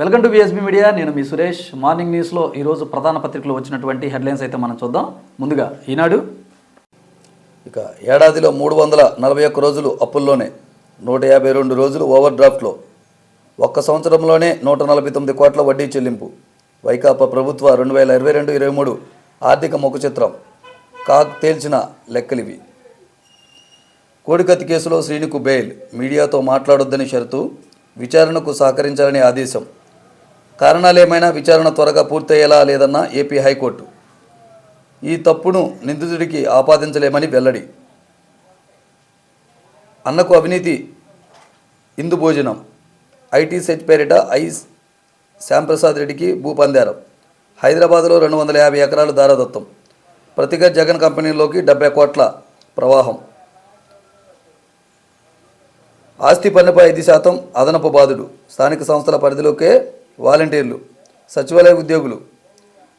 Welcome to బిఎస్బీ media నేను మీ Suresh. Morning న్యూస్లో ఈరోజు ప్రధాన పత్రికలో వచ్చినటువంటి హెడ్లైన్స్ అయితే మనం చూద్దాం. ముందుగా ఈనాడు. ఇక ఏడాదిలో మూడు వందల నలభై ఒక్క రోజులు అప్పుల్లోనే నూట యాభై రెండు రోజులు ఓవర్ డ్రాఫ్ట్లో ఒక్క సంవత్సరంలోనే నూట నలభై తొమ్మిది కోట్ల వడ్డీ చెల్లింపు. వైకాపా ప్రభుత్వ రెండు వేల ఇరవై రెండు ఇరవై మూడు ఆర్థిక ముఖ చిత్రం కాక్ తేల్చిన లెక్కలివి. కోడికత్తి కేసులో శ్రీనుకు బెయిల్. మీడియాతో మాట్లాడొద్దని షరతు. విచారణకు సహకరించాలని ఆదేశం. కారణాలు ఏమైనా విచారణ త్వరగా పూర్తయ్యేలా లేదన్న ఏపీ హైకోర్టు. ఈ తప్పును నిందితుడికి ఆపాదించలేమని వెల్లడి. అన్నకు అవినీతి ఇందు భోజనం. ఐటీ సెట్ పేరిట ఐ శ్యాంప్రసాద్ రెడ్డికి భూపందారం. హైదరాబాద్లో రెండు వందల యాభై ఎకరాలు దారదత్తం. ప్రతిగా జగన్ కంపెనీలోకి డెబ్బై కోట్ల ప్రవాహం. ఆస్తి పన్నుపై ఐదు శాతం అదనపు బాధుడు. స్థానిక సంస్థల పరిధిలోకే వాలంటీర్లు సచివాలయ ఉద్యోగులు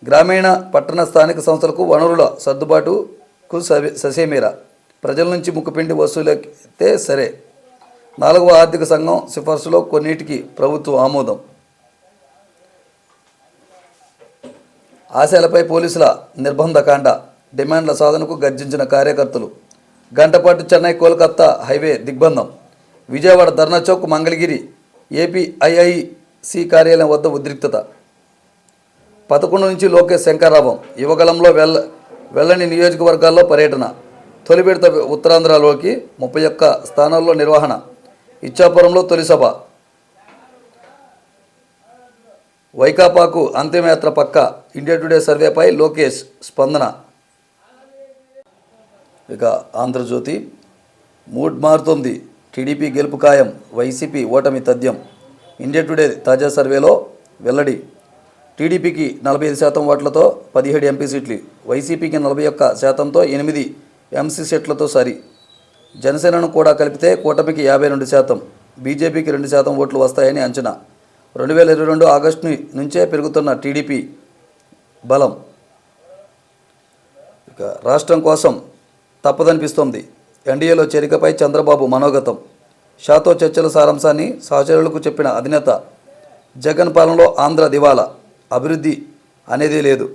గ్రామీణ పట్టణ స్థానిక సంస్థలకు వనరుల సర్దుబాటుకు సవి ప్రజల నుంచి ముక్కుపిండి వసూలైతే సరే. నాలుగవ ఆర్థిక సంఘం సిఫార్సులో కొన్నిటికి ప్రభుత్వం ఆమోదం. ఆశయాలపై పోలీసుల నిర్బంధకాండ డిమాండ్ల సాధనకు గర్జించిన కార్యకర్తలు. గంటపాటు చెన్నై కోల్కత్తా హైవే దిగ్బంధం. విజయవాడ ధర్నా చౌక్ మంగళగిరి సి కార్యాలయం వద్ద ఉద్రిక్తత. పదకొండు నుంచి లోకేష్ శంకరాభం యువగలంలో వెళ్ళ వెళ్ళని నియోజకవర్గాల్లో పర్యటన. తొలి విడత ఉత్తరాంధ్రలోకి ముప్పై ఒక్క స్థానాల్లో నిర్వహణ. ఇచ్చాపురంలో తొలి సభ. వైకాపాకు అంతిమయాత్ర పక్క. ఇండియా టుడే సర్వేపై లోకేష్ స్పందన. ఇక ఆంధ్రజ్యోతి మూడ్ మారుతోంది. టీడీపీ గెలుపు ఖాయం. వైసీపీ ఓటమి తథ్యం. ఇండియా టుడే తాజా సర్వేలో వెల్లడి. టీడీపీకి నలభై ఐదు శాతం ఓట్లతో పదిహేడు ఎంపీ సీట్లు. వైసీపీకి నలభై ఒక్క శాతంతో ఎనిమిది ఎంసీ సీట్లతో సరి. జనసేనను కూడా కలిపితే కూటమికి యాభై రెండు శాతం బీజేపీకి రెండు శాతం ఓట్లు వస్తాయని అంచనా. రెండు వేల ఇరవై రెండు ఆగస్టు నుంచే పెరుగుతున్న టీడీపీ బలం. ఇక రాష్ట్రం కోసం తప్పదనిపిస్తోంది. ఎన్డీఏలో చేరికపై చంద్రబాబు మనోగతం. షాతో చర్చల సారాంశాన్ని సహచరులకు చెప్పిన అధినేత జగన్ పాలనలో ఆంధ్ర దివాలా అభివృద్ధి అనేది లేదు.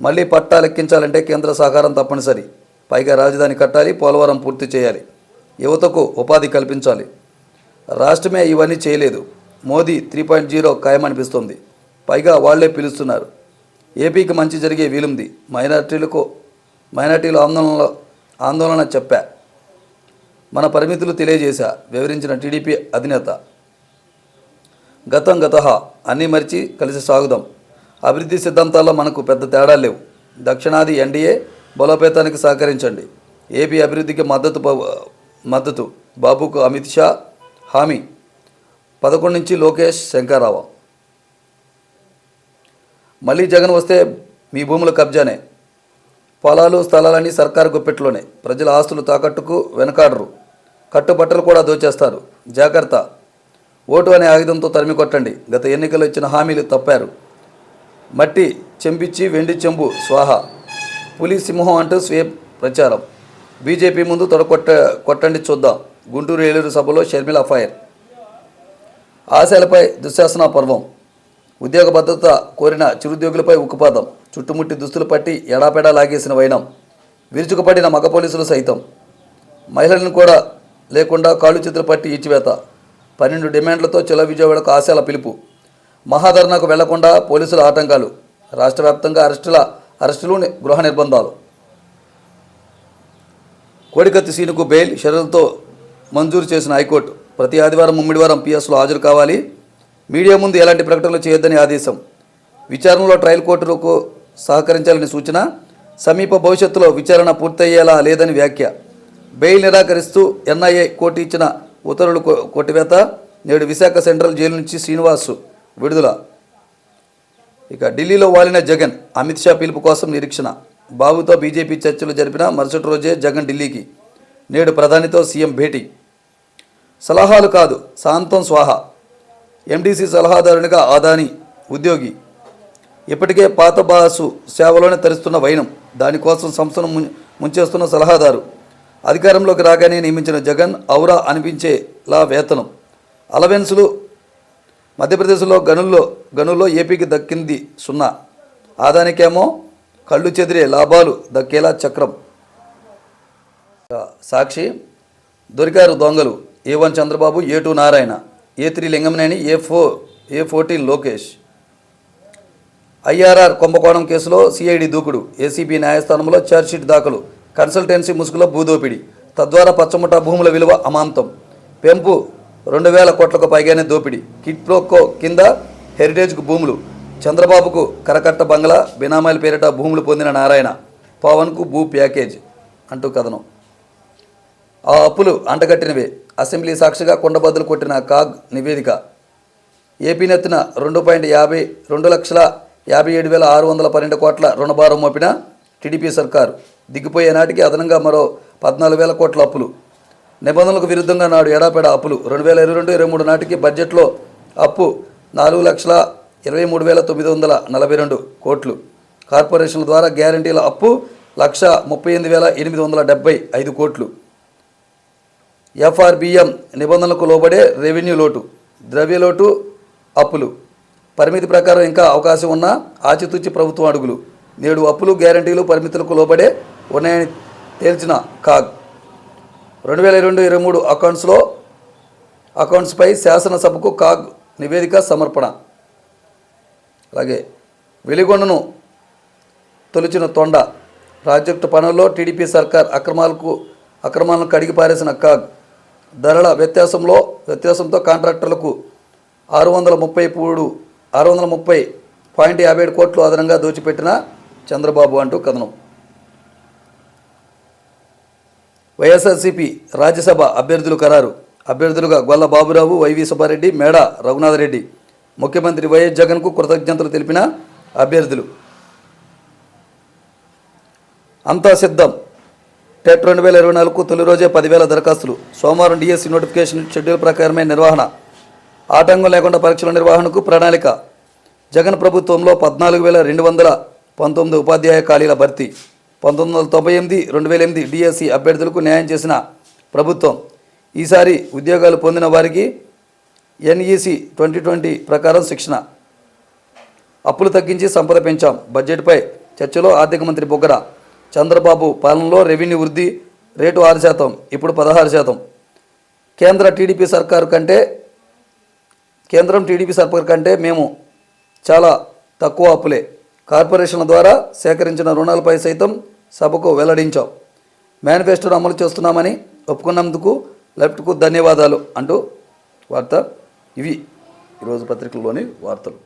మళ్ళీ పట్టా లెక్కించాలంటే కేంద్ర సహకారం తప్పనిసరి. పైగా రాజధాని కట్టాలి పోలవరం పూర్తి చేయాలి. యువతకు ఉపాధి కల్పించాలి. రాష్ట్రమే ఇవన్నీ చేయలేదు. మోదీ త్రీ పాయింట్ జీరో ఖాయమనిపిస్తుంది. పైగా వాళ్ళే పిలుస్తున్నారు. ఏపీకి మంచి జరిగే వీలుంది. మైనార్టీలకు మైనార్టీల ఆందోళనలో ఆందోళన చెప్పా. మన పరిమితులు తెలియజేశా వివరించిన టీడీపీ అధినేత. గతం గత అన్నీ మరిచి కలిసి సాగుదాం. అభివృద్ధి సిద్ధాంతాల్లో మనకు పెద్ద తేడా లేవు. దక్షిణాది ఎన్డీఏ బలోపేతానికి సహకరించండి. ఏపీ అభివృద్ధికి మద్దతు మద్దతు. బాబుకు అమిత్ షా హామీ. పదకొండు నుంచి లోకేష్ శంకర్రావు మళ్ళీ జగన్ వస్తే మీ భూముల కబ్జానే. పొలాలు స్థలాలన్నీ సర్కారు గుప్పెట్లోనే. ప్రజల ఆస్తులు తాకట్టుకు వెనకాడరు. కట్టుబట్టలు కూడా దోచేస్తారు. జాగ్రత్త. ఓటు అనే ఆయుధంతో తరిమి కొట్టండి. గత ఎన్నికల్లో ఇచ్చిన హామీలు తప్పారు. మట్టి చెంపిచ్చి వెండి చెంబు స్వాహ. పులి సింహం అంటూ స్వీయ ప్రచారం. బీజేపీ ముందు తొడకొట్ట కొట్టండి చూద్దాం. గుంటూరు ఏలూరు సభలో షర్మిల ఫైర్. ఆశయాలపై దుశ్శాసన పర్వం. ఉద్యోగ భద్రత కోరిన చిరుద్యోగులపై ఉక్కుపాదం చుట్టుముట్టి దుస్తులు పట్టి ఎడాపెడా లాగేసిన వైనం విరుచుకుపడిన మగ పోలీసులు సైతం. మహిళలను కూడా లేకుండా కాళ్ళు చేతులు పట్టి ఇచ్చివేత పన్నెండు డిమాండ్లతో చెల విజయవాడకు ఆశయాల పిలుపు. మహాధర్నాకు వెళ్ళకుండా పోలీసుల ఆటంకాలు రాష్ట్ర వ్యాప్తంగా అరెస్టుల అరెస్టులు గృహ నిర్బంధాలు. కోడికత్తి సీనుకు బెయిల్ షరతులతో మంజూరు చేసిన హైకోర్టు. ప్రతి ఆదివారం ముమ్మిడివారం పిఎస్లో హాజరు కావాలి. మీడియా ముందు ఎలాంటి ప్రకటనలు చేయొద్దని ఆదేశం. విచారణలో ట్రయల్ కోర్టులకు సహకరించాలని సూచన సమీప భవిష్యత్తులో విచారణ పూర్తయ్యేలా లేదని వ్యాఖ్య. బెయిల్ నిరాకరిస్తూ ఎన్ఐఏ కోర్టు ఇచ్చిన ఉత్తర్వులు కొట్టివేత నేడు విశాఖ సెంట్రల్ జైలు నుంచి శ్రీనివాసు విడుదల. ఇక ఢిల్లీలో వాలిన జగన్ అమిత్ షా పిలుపు కోసం నిరీక్షణ. బాబుతో బీజేపీ చర్చలు జరిపిన మరుసటి రోజే జగన్ ఢిల్లీకి. నేడు ప్రధానితో సీఎం భేటీ. సలహాలు కాదు శాంతం స్వాహ. ఎండీసీ సలహాదారునిగా ఆదాని ఉద్యోగి. ఇప్పటికే పాత బాసు సేవలోనే తరిస్తున్న వైనం దానికోసం సంస్థను ముం- ముంచేస్తున్న సలహాదారు. అధికారంలోకి రాగానే నియమించిన జగన్ ఔరా అనిపించేలా వేతనం. అలవెన్సులు మధ్యప్రదేశ్లో గనుల్లో గనుల్లో ఏపీకి దక్కింది సున్నా. ఆదానికేమో కళ్ళు చెదిరే లాభాలు దక్కేలా చక్రం. సాక్షి దొరికారు దొంగలు. A one Chandrababu A two Narayana. A three Lingamaneni A four A fourteen Lokesh. IRR కుంభకోణం కేసులో సిఐడి దూకుడు ఏసీబీ న్యాయస్థానంలో ఛార్జ్షీట్ దాఖలు కన్సల్టెన్సీ ముసుగులో భూదోపిడి తద్వారా పచ్చముఠ భూముల విలువ అమాంతం. పెంపు రెండు వేల కోట్లకు పైగానే దోపిడీ కిట్ ప్రోకో కింద హెరిటేజ్కు భూములు చంద్రబాబుకు కరకట్ట బంగ్లా బినామాయిల పేరిట భూములు పొందిన నారాయణ పవన్కు భూ ప్యాకేజ్ అంటూ కథనం. ఆ అప్పులు అంటగట్టినవే. అసెంబ్లీ సాక్షిగా కొండబద్దలు కొట్టిన కాగ్ నివేదిక. ఏపీ నెత్తిన రెండు పాయింట్ యాభై రెండు లక్షల యాభై ఏడు వేల ఆరు వందల పన్నెండు కోట్ల రుణభారం మోపిన టీడీపీ సర్కారు. దిగిపోయే నాటికి అదనంగా మరో పద్నాలుగు వేల కోట్ల అప్పులు. నిబంధనలకు విరుద్ధంగా నాడు ఏడాపేడ అప్పులు. రెండు వేల ఇరవై రెండు ఇరవై మూడు నాటికి బడ్జెట్లో అప్పు నాలుగు లక్షల ఇరవై మూడు వేల తొమ్మిది వందల నలభై రెండు కోట్లు. కార్పొరేషన్ల ద్వారా గ్యారంటీల అప్పు లక్ష ముప్పై ఎనిమిది వేల ఎనిమిది వందల డెబ్బై ఐదు కోట్లు. ఎఫ్ఆర్బిఎం నిబంధనలకు లోబడే రెవెన్యూ లోటు ద్రవ్య లోటు అప్పులు. పరిమితి ప్రకారం ఇంకా అవకాశం ఉన్న ఆచితూచి ప్రభుత్వం అడుగులు. నేడు అప్పులు గ్యారంటీలు పరిమితులకు లోబడే ఉన్నాయని తేల్చిన కాగ్. రెండు వేల రెండు ఇరవై మూడు అకౌంట్స్లో అకౌంట్స్పై శాసనసభకు కాగ్ నివేదిక సమర్పణ. అలాగే వెలిగొండను తొలిచిన తొండ. ప్రాజెక్టు పనుల్లో టీడీపీ సర్కార్ అక్రమాలకు అక్రమాలను కడిగిపారేసిన కాగ్. ధరల వ్యత్యాసంలో వ్యత్యాసంతో కాంట్రాక్టర్లకు ఆరు వందల ముప్పై మూడు ఆరు వందల ముప్పై పాయింట్ యాభై ఏడు కోట్లు అదనంగా దోచిపెట్టిన చంద్రబాబు అంటూ కథనం. వైఎస్ఆర్సీపీ రాజ్యసభ అభ్యర్థులు ఖరారు. అభ్యర్థులుగా గొల్ల బాబురావు వైవి సుబ్బారెడ్డి మేడ రఘునాథరెడ్డి ముఖ్యమంత్రి వైఎస్ జగన్కు కృతజ్ఞతలు తెలిపిన అభ్యర్థులు. అంతా సిద్ధం. టెట్ రెండు వేల ఇరవై నాలుగు తొలి రోజే పదివేల దరఖాస్తులు. సోమవారం డిఎస్సి నోటిఫికేషన్ షెడ్యూల్ ప్రకారమే నిర్వహణ. ఆటంకం లేకుండా పరీక్షల నిర్వహణకు ప్రణాళిక. జగన్ ప్రభుత్వంలో పద్నాలుగు వేల రెండు వందల పంతొమ్మిది ఉపాధ్యాయ ఖాళీల భర్తీ. పంతొమ్మిది వందల తొంభై ఎనిమిది రెండు వేల ఎనిమిది డిఎస్సి అభ్యర్థులకు న్యాయం చేసిన ప్రభుత్వం. ఈసారి ఉద్యోగాలు పొందిన వారికి ఎన్ఈసి ట్వంటీ ట్వంటీ ప్రకారం శిక్షణ. అప్పులు తగ్గించి సంపద పెంచాం. బడ్జెట్పై చర్చలో ఆర్థిక మంత్రి బొగ్గర. చంద్రబాబు పాలనలో రెవెన్యూ వృద్ధి రేటు ఆరు శాతం ఇప్పుడు పదహారు శాతం. కేంద్ర టీడీపీ సర్కారు కంటే కేంద్రం టీడీపీ సర్కార్ కంటే మేము చాలా తక్కువ అప్పులే. కార్పొరేషన్ల ద్వారా సేకరించిన రుణాలపై సైతం సభకు వెల్లడించాం. మేనిఫెస్టోను అమలు చేస్తున్నామని ఒప్పుకున్నందుకు లెఫ్ట్కు ధన్యవాదాలు అంటూ వార్త. ఇవి ఈరోజు పత్రికల్లోని వార్తలు.